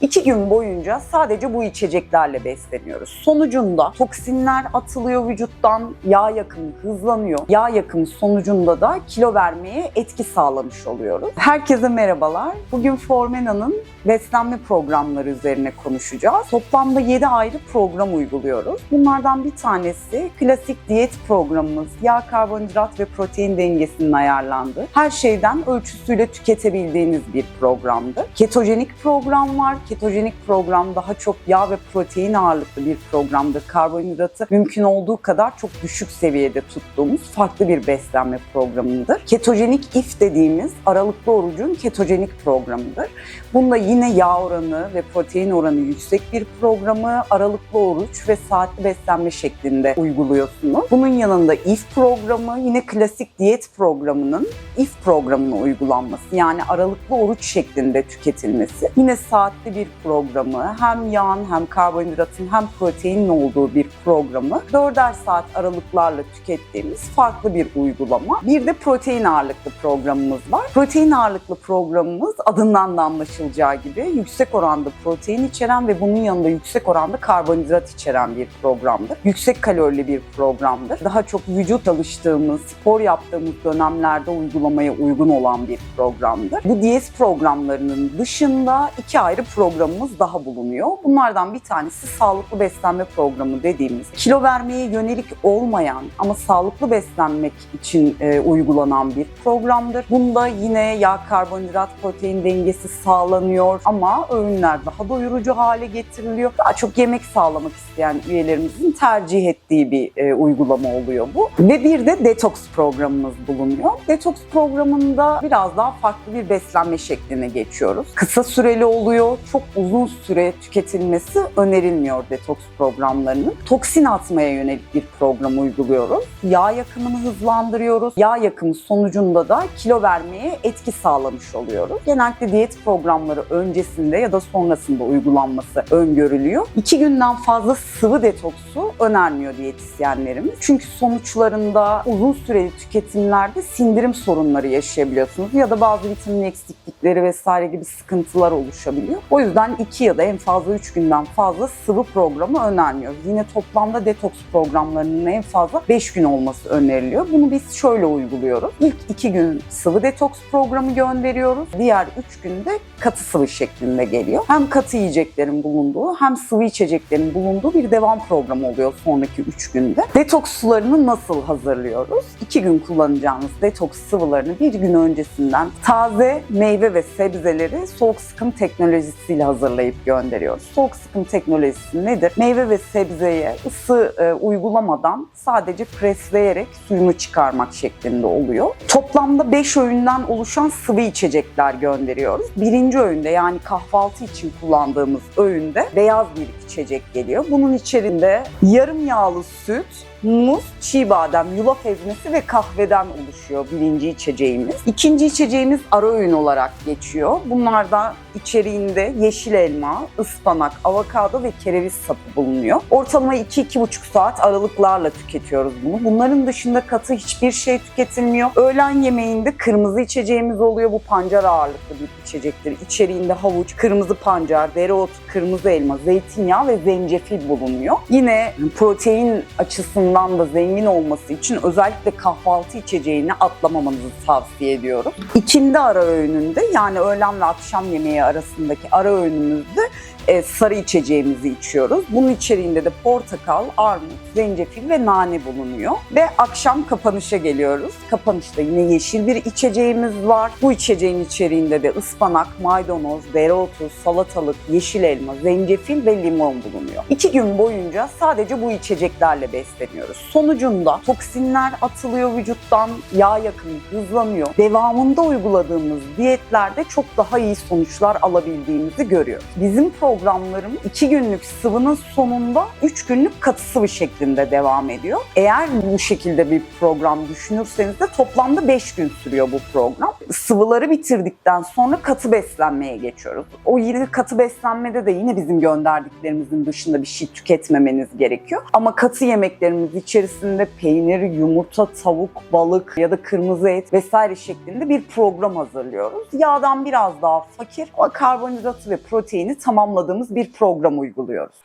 İki gün boyunca sadece bu içeceklerle besleniyoruz. Sonucunda toksinler atılıyor vücuttan, yağ yakımı hızlanıyor. Yağ yakımı sonucunda da kilo vermeye etki sağlamış oluyoruz. Herkese merhabalar. Bugün Formena'nın beslenme programları üzerine konuşacağız. Toplamda 7 ayrı program uyguluyoruz. Bunlardan bir tanesi klasik diyet programımız. Yağ, karbonhidrat ve protein dengesinin ayarlandığı, her şeyden ölçüsüyle tüketebildiğiniz bir programdır. Ketojenik program var. Ketojenik program daha çok yağ ve protein ağırlıklı bir programdır. Karbonhidratı mümkün olduğu kadar çok düşük seviyede tuttuğumuz farklı bir beslenme programıdır. Ketojenik if dediğimiz aralıklı orucun ketojenik programıdır. Bunda yine yağ oranı ve protein oranı yüksek bir programı aralıklı oruç ve saatli beslenme şeklinde uyguluyorsunuz. Bunun yanında if programı yine klasik diyet programının if programına uygulanması yani aralıklı oruç şeklinde tüketilmesi. Yine saatli bir programı hem yağın hem karbonhidratın hem proteinin olduğu bir programı 4'er saat aralıklarla tükettiğimiz farklı bir uygulama. Bir de protein ağırlıklı programımız var. Protein ağırlıklı programımız adından da anlaşılacağı gibi yüksek oranda protein içeren ve bunun yanında yüksek oranda karbonhidrat içeren bir programdır. Yüksek kalorili bir programdır. Daha çok vücut çalıştığımız, spor yaptığımız dönemlerde uygulamaya uygun olan bir programdır. Bu diyet programlarının dışında iki ayrı programımız daha bulunuyor. Bunlardan bir tanesi sağlıklı beslenme programı dediğimiz kilo vermeye yönelik olmayan ama sağlıklı beslenmek için e, uygulanan bir programdır. Bunda yine yağ, karbonhidrat, protein dengesi sağlanıyor ama öğünler daha doyurucu hale getiriliyor. Daha çok yemek sağlamak isteyen üyelerimizin tercih ettiği bir e, uygulama oluyor bu. Ve bir de detoks programımız bulunuyor. Detoks programında biraz daha farklı bir beslenme şekline geçiyoruz. Kısa süreli oluyor, çok uzun süre tüketilmesi önerilmiyor detoks programlarının. Toksin atmaya yönelik bir program uyguluyoruz. Yağ yakımını hızlandırıyoruz. Yağ yakımı sonucunda da kilo vermeye etki sağlamış oluyoruz. Genellikle diyet programları öncesinde ya da sonrasında uygulanması öngörülüyor. İki günden fazla sıvı detoksu önermiyor diyetisyenlerimiz. Çünkü sonuçlarında uzun süreli tüketimlerde sindirim sorunları yaşayabiliyorsunuz ya da bazı vitamin eksiklikleri vesaire gibi sıkıntılar oluşabiliyor. O yüzden 2 ya da en fazla 3 günden fazla sıvı programı önermiyoruz. Yine toplamda detoks programlarının en fazla 5 gün olması öneriliyor. Bunu biz şöyle uyguluyoruz. İlk 2 gün sıvı detoks programı gönderiyoruz. Diğer 3 günde katı sıvı şeklinde geliyor. Hem katı yiyeceklerin bulunduğu hem sıvı içeceklerin bulunduğu bir devam programı oluyor sonraki 3 günde. Detoks sularını nasıl hazırlıyoruz? 2 gün kullanacağınız detoks sıvılarını bir gün öncesinden taze meyve ve sebzeleri soğuk sıkım teknolojisiyle hazırlayıp gönderiyoruz. Soğuk sıkım teknolojisi nedir? Meyve ve sebzeye ısı e, uygulamadan sadece presleyerek suyunu çıkarmak şeklinde oluyor. Toplamda 5 öğünden oluşan sıvı içecekler gönderiyoruz. Birinci öğünde yani kahvaltı için kullandığımız öğünde beyaz bir içecek geliyor. Bunun içerisinde yarım yağlı süt, muz, çiğ badem, yulaf ezmesi ve kahveden oluşuyor birinci içeceğimiz. İkinci içeceğimiz ara öğün olarak geçiyor. Bunlardan içeriğinde yeşil elma, ıspanak, avokado ve kereviz sapı bulunuyor. Ortalama 2-2,5 saat aralıklarla tüketiyoruz bunu. Bunların dışında katı hiçbir şey tüketilmiyor. Öğlen yemeğinde kırmızı içeceğimiz oluyor. Bu pancar ağırlıklı bir içecektir. İçeriğinde havuç, kırmızı pancar, dereotu, kırmızı elma, zeytinyağı ve zencefil bulunuyor. Yine protein açısından da zengin olması için özellikle kahvaltı içeceğini atlamamanızı tavsiye ediyoruz. İkindi ara öğününde yani öğlen ve akşam yemeği arasındaki ara öğünümüzde e, sarı içeceğimizi içiyoruz. Bunun içeriğinde de portakal, armut, zencefil ve nane bulunuyor. Ve akşam kapanışa geliyoruz. Kapanışta yine yeşil bir içeceğimiz var. Bu içeceğin içeriğinde de ıspanak, maydanoz, dereotu, salatalık, yeşil elma, zencefil ve limon bulunuyor. İki gün boyunca sadece bu içeceklerle besleniyoruz. Sonucunda toksinler atılıyor vücuttan, yağ yakımı hızlanıyor. Devamında uyguladığımız diyetlerde çok daha iyi sonuçlar alabildiğimizi görüyoruz. Bizim programlarım 2 günlük sıvının sonunda 3 günlük katı sıvı şeklinde devam ediyor. Eğer bu şekilde bir program düşünürseniz de toplamda 5 gün sürüyor bu program. Sıvıları bitirdikten sonra katı beslenmeye geçiyoruz. O yeni katı beslenmede de yine bizim gönderdiklerimizin dışında bir şey tüketmemeniz gerekiyor. Ama katı yemeklerimiz içerisinde peynir, yumurta, tavuk, balık ya da kırmızı et vesaire şeklinde bir program hazırlıyoruz. Yağdan biraz daha fakir ama karbonhidratı ve proteini tamamladığımız bir program uyguluyoruz.